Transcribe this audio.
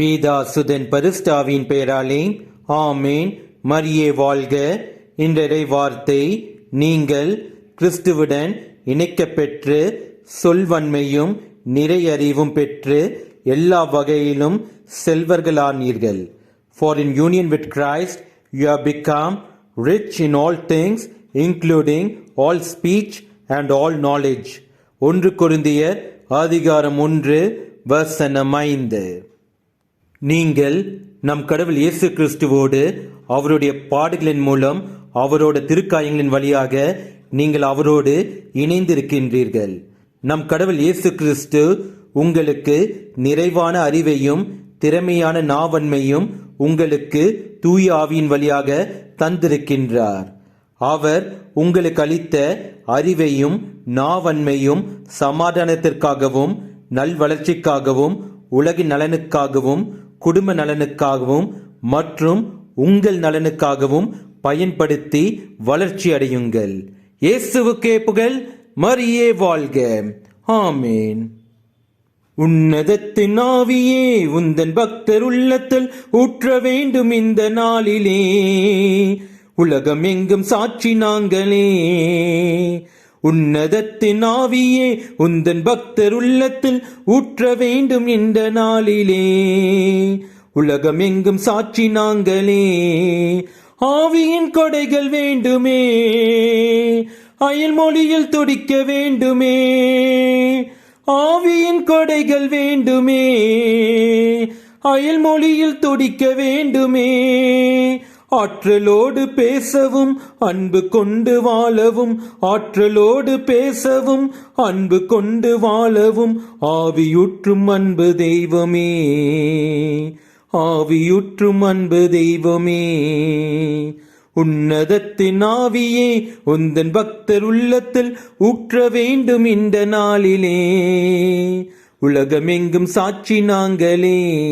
பீதா சுதன் பரிஸ்டாவின் பெயராலே ஆமேன். மரியே வாழ்க. இன்றைய வார்த்தை நீங்கள் கிறிஸ்துவுடன் இணைக்கப்பெற்று சொல்வன்மையும் நிறையறிவும் பெற்று எல்லா வகையிலும் செல்வர்களானீர்கள். For in union with Christ you have become rich in all things including all speech and all knowledge ஒன்று கொரிந்தியர் அதிகாரம் ஒன்று வசனம் ஐந்து. நீங்கள் நம் கடவுள் இயேசு கிறிஸ்துவோடு அவருடைய பாடுகளின் மூலம் அவரோட திருக்காயங்களின் வழியாக நீங்கள் அவரோடு இணைந்திருக்கின்றீர்கள். நம் கடவுள் இயேசு கிறிஸ்து உங்களுக்கு நிறைவான அறிவையும் திறமையான நாவன்மையும் உங்களுக்கு தூய ஆவியின் வழியாக தந்திருக்கின்றார். அவர் உங்களுக்கு அளித்த அறிவையும் நாவன்மையும் சமாதானத்திற்காகவும் நல்வளர்ச்சிக்காகவும் உலகின் நலனுக்காகவும் குடும்ப நலனுக்காகவும் மற்றும் உங்கள் நலனுக்காகவும் பயன்படுத்தி வளர்ச்சி அடையுங்கள். இயேசுவுக்கே புகழ் மரியே வாழ்க. ஆமேன். உன்னதத்தின் ஆவியே உந்தன் பக்தர் உள்ளத்தில் ஊற்ற வேண்டும் இந்த நாளிலே. உலகம் எங்கும் சாட்சி நாங்களே. உன்னதத்தின் ஆவியே உந்தன் பக்தர் உள்ளத்தில் ஊற்ற வேண்டும் என்ற நாளிலே. உலகம் எங்கும் சாட்சி நாங்களே. ஆவியின் கொடைகள் வேண்டுமே. அயல் மொழியில் துடிக்க வேண்டுமே. ஆவியின் கொடைகள் வேண்டுமே. அயல் மொழியில் துடிக்க வேண்டுமே. ஆற்றலோடு பேசவும் அன்பு கொண்டு வாழவும் ஆற்றலோடு பேசவும் அன்பு கொண்டு வாழவும் ஆவியுற்றும் அன்பு தெய்வமே. ஆவியுற்றும் அன்பு தெய்வமே. உன்னதத்தின் ஆவியே உந்தன் பக்தர் உள்ளத்தில் ஊற்ற வேண்டும் இந்த நாளிலே. உலகமெங்கும் சாட்சி நாங்களே.